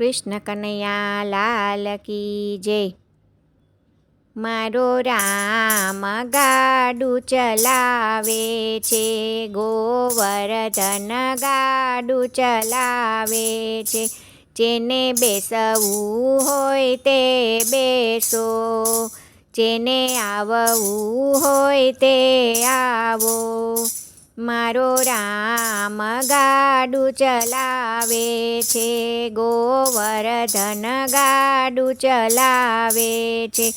કૃષ્ણ કનૈયા લાલ કી જય. મારો રામ ગાડું ચલાવે છે, ગોવર્ધન ગાડું ચલાવે છે. જેને બેસવું હોય તે બેસો, જેને આવવું હોય તે આવો. મારો રામ ગાડું ચલાવે છે, ગોવર્ધન ગાડું ચલાવે છે.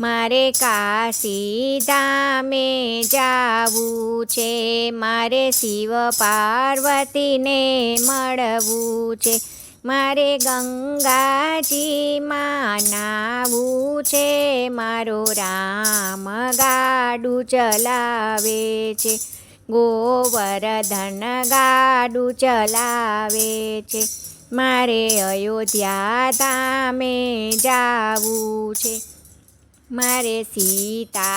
મારે કાશી ધામે જાવું છે, મારે શિવ પાર્વતીને મળવું છે. મારે ગંગાજીમાં નાવું છે, મારો રામ ગાડું ચલાવે છે. ગોવર્ધન ગાડું ચલાવે છે. મારે અયોધ્યા ધામે જાવું છે. મારે સીતારામને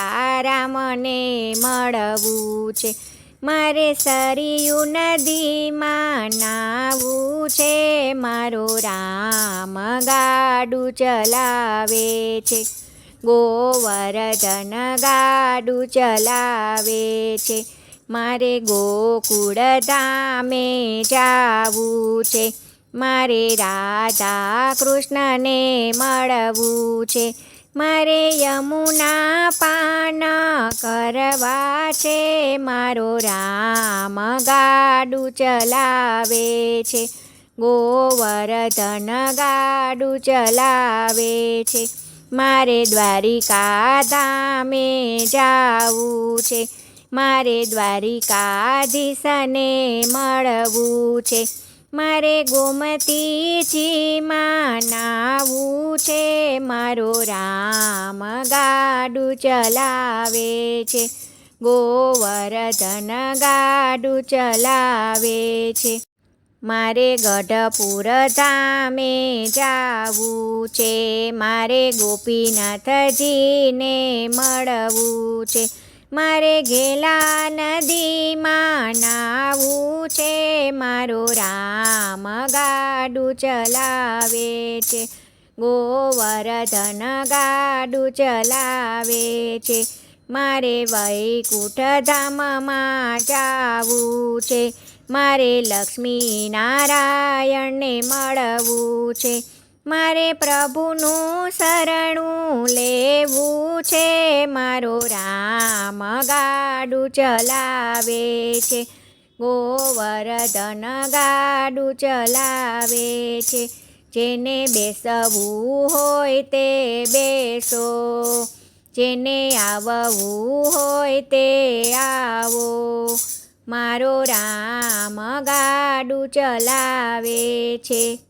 મળવું છે. મારે સરયુ નદીમાં નાવું છે. મારો રામ ગાડું ચલાવે છે. ગોવર્ધન ગાડું ચલાવે છે. મારે ગોકુળ ધામે જાવું છે. મારે રાધા કૃષ્ણને મળવું છે. મારે યમુના પાન કરવા છે. મારો રામ ગાડું ચલાવે છે. ગોવર્ધન ગાડું ચલાવે છે. મારે દ્વારિકા ધામે જાવું છે. મારે દ્વારિકાધીશને મળવું છે. મારે ગોમતીજીમાં માનાવું છે. મારો રામ ગાડું ચલાવે છે. ગોવર્ધન ગાડું ચલાવે છે. મારે ગઢપુર ધામે જાવું છે. મારે ગોપીનાથજીને મળવું છે. મારે ગેલા નદીમાં નાવું છે. મારો રામ ગાડું ચલાવે છે. ગોવર્ધન ગાડું ચલાવે છે. મારે વૈકુંઠ ધામમાં જાવું છે. મારે લક્ષ્મી નારાયણને મળવું છે. મારે પ્રભુનું શરણું લેવું છે. મારો રામ ગાડું ચલાવે છે. ગોવર્ધન ગાડું ચલાવે છે. જેને બેસવું હોય તે બેસો. જેને આવવું હોય તે આવો. મારો રામ ગાડું ચલાવે છે.